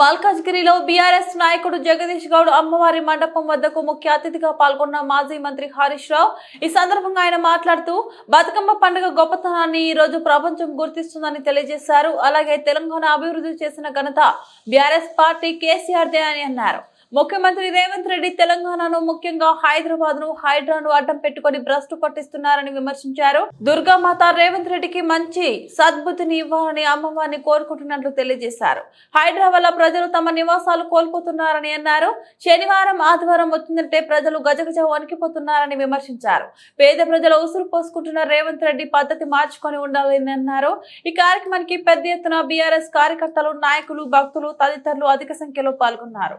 మల్కాజ్గిరిలో బీఆర్ఎస్ నాయకుడు జగదీష్ గౌడ్ అమ్మవారి మండపం వద్దకు ముఖ్య అతిథిగా పాల్గొన్న మాజీ మంత్రి హరీష్ రావు. ఈ సందర్భంగా ఆయన మాట్లాడుతూ బతుకమ్మ పండుగ గొప్పతనాన్ని ఈ రోజు ప్రపంచం గుర్తిస్తుందని తెలియజేశారు. అలాగే తెలంగాణ అభివృద్ధి చేసిన ఘనత బీఆర్ఎస్ పార్టీ కేసీఆర్దే అని అన్నారు. ముఖ్యమంత్రి రేవంత్ రెడ్డి తెలంగాణను ముఖ్యంగా హైదరాబాద్ను హైడ్రాను అడ్డం పెట్టుకొని భ్రష్టు పట్టిస్తున్నారని విమర్శించారు. దుర్గామాత రేవంత్ రెడ్డికి మంచి సద్బుద్ధిని ఇవ్వాలని అమ్మవారిని కోరుకుంటున్నట్లు తెలియజేశారు. హైదరాబాద్ ప్రజలు తమ నివాసాలు కోల్పోతున్నారని అన్నారు. శనివారం ఆదివారం వచ్చిందంటే ప్రజలు గజగజ వణికిపోతున్నారని విమర్శించారు. పేద ప్రజల ఉసురు పోసుకుంటున్న రేవంత్ రెడ్డి పద్ధతి మార్చుకొని ఉండాలని అన్నారు. ఈ కార్యక్రమానికి పెద్ద ఎత్తున బీఆర్ఎస్ కార్యకర్తలు నాయకులు భక్తులు తదితరులు అధిక సంఖ్యలో పాల్గొన్నారు.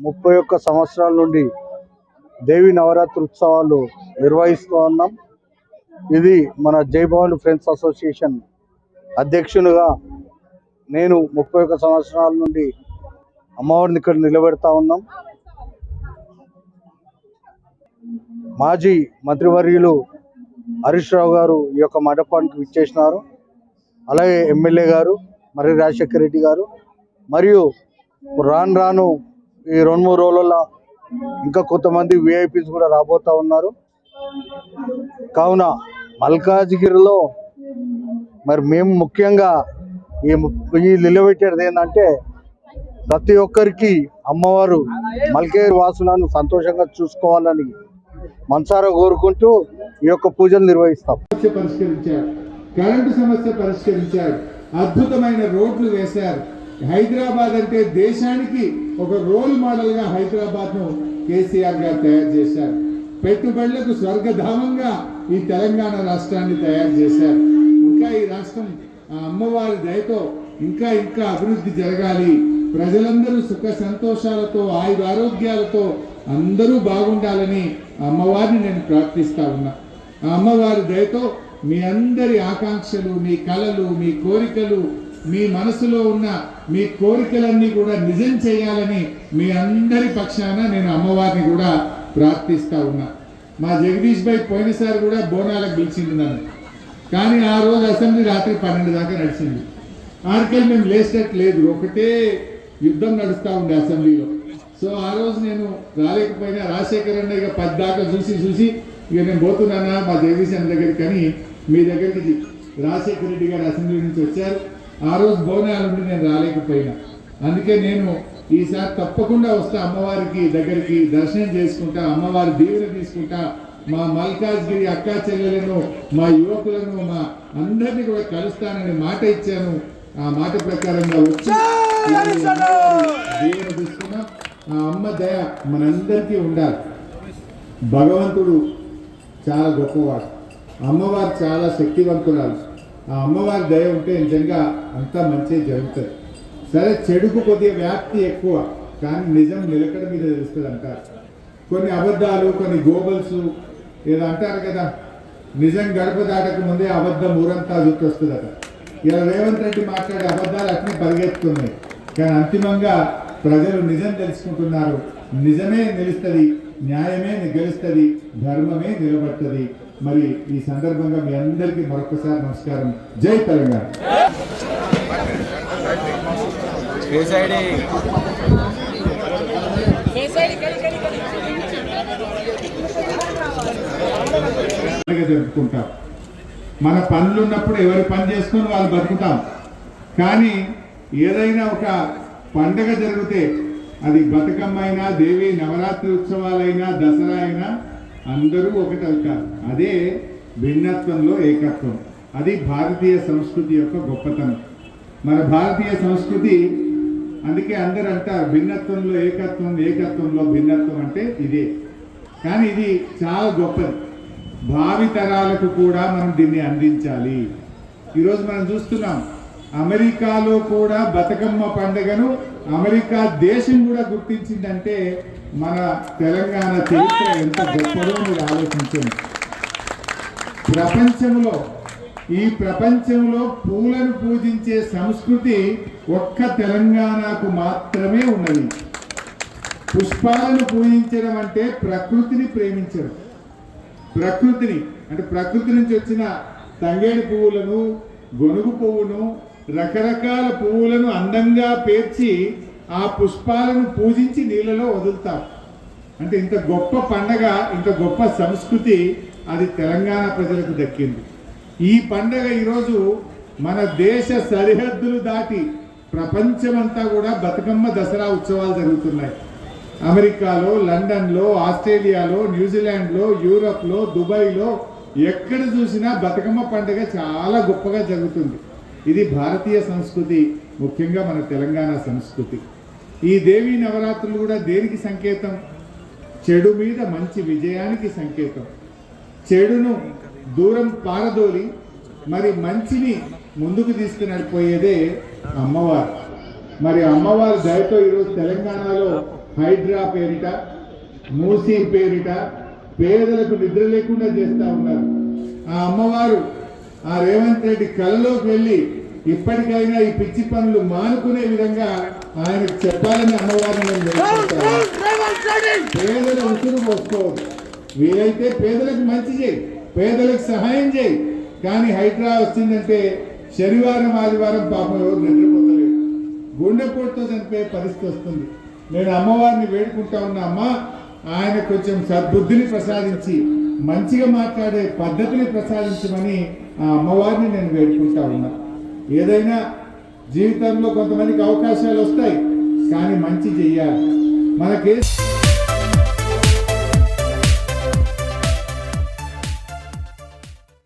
ముప్పై ఒక్క సంవత్సరాల నుండి దేవి నవరాత్రి ఉత్సవాలు నిర్వహిస్తూ ఉన్నాం. ఇది మన జైభవన్ ఫ్రెండ్స్ అసోసియేషన్ అధ్యక్షునిగా నేను ముప్పై ఒక్క సంవత్సరాల నుండి అమ్మవారిని ఇక్కడ నిలబెడతా ఉన్నాం. మాజీ మంత్రివర్యులు హరీష్ రావు గారు ఈ యొక్క మండపానికి విచ్చేసినారు. అలాగే ఎమ్మెల్యే గారు మరి రాజశేఖర రెడ్డి గారు మరియు రాను రాను ఈ రెండు మూడు రోజులలో ఇంకా కొంతమంది విఐపీస్ కూడా రాబోతా ఉన్నారు. కావున మల్కాజ్గిరిలో మరి మేము ముఖ్యంగా ఈ ఈ నిలబెట్టేది ఏంటంటే ప్రతి ఒక్కరికి అమ్మవారు మల్కేరు వాసులను సంతోషంగా చూసుకోవాలని మనసారా కోరుకుంటూ ఈ యొక్క పూజలు నిర్వహిస్తాం. పరిష్కరించారు. కరెంటు సమస్య పరిష్కరించారు. అద్భుతమైన రోడ్లు వేశారు. హైదరాబాద్ అంటే దేశానికి ఒక రోల్ మోడల్గా హైదరాబాద్ను కేసీఆర్గా కేసీఆర్ గారు తయారు చేశారు. పెట్టుబడులకు స్వర్గధామంగా ఈ తెలంగాణ రాష్ట్రాన్ని తయారు చేశారు. ఇంకా ఈ రాష్ట్రం ఆ అమ్మవారి దయతో ఇంకా ఇంకా అభివృద్ధి జరగాలి. ప్రజలందరూ సుఖ సంతోషాలతో ఆయుర ఆరోగ్యాలతో అందరూ బాగుండాలని అమ్మవారిని నేను ప్రార్థిస్తా ఉన్నా. ఆ అమ్మవారి దయతో మీ అందరి ఆకాంక్షలు మీ కళలు మీ కోరికలు మీ మనసులో ఉన్న మీ కోరికలన్నీ కూడా నిజం చేయాలని మీ అందరి పక్షాన నేను అమ్మవారిని కూడా ప్రార్థిస్తా ఉన్నా. మా జగదీష్ భాయ్ పోయినసారి కూడా బోనాలకు పిలిచింది నన్ను. కానీ ఆ రోజు అసెంబ్లీ రాత్రి పన్నెండు దాకా నడిచింది ఆర్కెల్ మేము లేచినట్టు లేదు. ఒకటే యుద్ధం నడుస్తూ ఉండే అసెంబ్లీలో. సో ఆ రోజు నేను రాలేకపోయినా రాజశేఖర్ అన్న ఇక పది దాకా చూసి చూసి ఇక నేను పోతున్నానా మా జగదీశ్ అన్న దగ్గరికి కానీ మీ దగ్గరికి రాజశేఖర రెడ్డి గారు అసెంబ్లీ నుంచి వచ్చారు. ఆ రోజు బోనాలు ఉండి నేను రాలేకపోయినా. అందుకే నేను ఈసారి తప్పకుండా వస్తా అమ్మవారికి దగ్గరికి దర్శనం చేసుకుంటా అమ్మవారి దీవెన తీసుకుంటా. మా మల్కాజ్గిరి అక్కా చెల్లెలను మా యువకులను మా అందరినీ కూడా కలుస్తానని మాట ఇచ్చాను. ఆ మాట ప్రకారంగా వచ్చి దీవెన తీసుకున్నాం. ఆ అమ్మ దయ మనందరికీ ఉండాలి. భగవంతుడు చాలా గొప్పవాడు. అమ్మవారు చాలా శక్తివంతురాలు. ఆ అమ్మవారి దయ ఉంటే నిజంగా అంతా మంచి జరుగుతుంది. సరే చెడుకు కొద్దిగా వ్యాప్తి ఎక్కువ కానీ నిజం నిలకడ మీద తెలుస్తుంది అంటారు. కొన్ని అబద్ధాలు కొన్ని గోబల్స్ ఏదో అంటారు కదా నిజం గడప దాటక ముందే అబద్ధం ఊరంతా చుట్టొస్తుందట ఇలా రేవంత్ రెడ్డి మాట్లాడే అబద్ధాలు అట్నే పరిగెత్తున్నాయి కానీ అంతిమంగా ప్రజలు నిజం తెలుసుకుంటున్నారు. నిజమే నిలుస్తుంది న్యాయమే గెలుస్తుంది ధర్మమే నిలబడుతుంది. మరి ఈ సందర్భంగా మీ అందరికీ మరొకసారి నమస్కారం. జై తెలంగాణ. జరుపుకుంటాం. మన పనులు ఉన్నప్పుడు ఎవరి పని చేసుకొని వాళ్ళు బతుకుతాం. కానీ ఏదైనా ఒక పండగ జరిగితే అది బతుకమ్మ అయినా దేవి నవరాత్రి ఉత్సవాలైనా దసరా అయినా అందరూ ఒకటవుతారు. అదే భిన్నత్వంలో ఏకత్వం. అది భారతీయ సంస్కృతి యొక్క గొప్పతనం. మన భారతీయ సంస్కృతి అందుకే అందరూ అంటారు భిన్నత్వంలో ఏకత్వం ఏకత్వంలో భిన్నత్వం అంటే ఇదే. కానీ ఇది చాలా గొప్పది. భావితరాలకు కూడా మనం దీన్ని అందించాలి. ఈరోజు మనం చూస్తున్నాం అమెరికాలో కూడా బతుకమ్మ పండుగను అమెరికా దేశం కూడా గుర్తించిందంటే మన తెలంగాణ చరిత్ర ఎంత గొప్పదో మీరు ఆలోచించండి. ప్రపంచంలో ఈ ప్రపంచంలో పూలను పూజించే సంస్కృతి ఒక్క తెలంగాణకు మాత్రమే ఉన్నది. పుష్పాలను పూజించడం అంటే ప్రకృతిని ప్రేమించడం. ప్రకృతిని అంటే ప్రకృతి నుంచి వచ్చిన తంగేడి పువ్వులను గొనుగు పువ్వును రకరకాల పువ్వులను అందంగా పేర్చి ఆ పుష్పాలను పూజించి నీళ్ళలో వదులుతాం. అంటే ఇంత గొప్ప పండగ ఇంత గొప్ప సంస్కృతి అది తెలంగాణ ప్రజలకు దక్కింది. ఈ పండగ ఈరోజు మన దేశ సరిహద్దులు దాటి ప్రపంచమంతా కూడా బతుకమ్మ దసరా ఉత్సవాలు జరుగుతున్నాయి. అమెరికాలో లండన్లో ఆస్ట్రేలియాలో న్యూజిలాండ్లో యూరప్లో దుబాయ్లో ఎక్కడ చూసినా బతుకమ్మ పండుగ చాలా గొప్పగా జరుగుతుంది. ఇది భారతీయ సంస్కృతి ముఖ్యంగా మన తెలంగాణ సంస్కృతి. ఈ దేవీ నవరాత్రులు కూడా దేనికి సంకేతం? చెడు మీద మంచి విజయానికి సంకేతం. చెడును దూరం పారదోలి మరి మంచిని ముందుకు తీసుకుని నడిపోయేదే అమ్మవారు. మరి అమ్మవారి దయతో ఈరోజు తెలంగాణలో హైడ్రా పేరిట మూసీ పేరిట పేదలకు నిద్ర లేకుండా చేస్తూ ఉన్నారు. ఆ అమ్మవారు ఆ రేవంత్ రెడ్డి కళ్ళలోకి వెళ్ళి ఇప్పటికైనా ఈ పిచ్చి పనులు మానుకునే విధంగా ఆయనకు చెప్పాలని అమ్మవారిని నేను పేదల ఉసురు పోసుకోవద్దు. వీలైతే పేదలకు మంచి చేయి పేదలకు సహాయం చేయి. కానీ హైడ్రా వచ్చిందంటే శనివారం ఆదివారం పాపం ఎవరు నిద్రపోతలేరు గుండెపోటుతో చనిపోయే పరిస్థితి వస్తుంది. నేను అమ్మవారిని వేడుకుంటా ఉన్నా అమ్మ ఆయన కొంచెం సద్బుద్ధిని ప్రసాదించి మంచిగా మాట్లాడే పద్ధతిని ప్రసాదించమని ఆ అమ్మవారిని నేను వేడుకుంటా ఉన్నా. ఏదైనా జీవితంలో కొంతమందికి అవకాశాలు వస్తాయి కానీ మంచి చెయ్యాలి. మనకే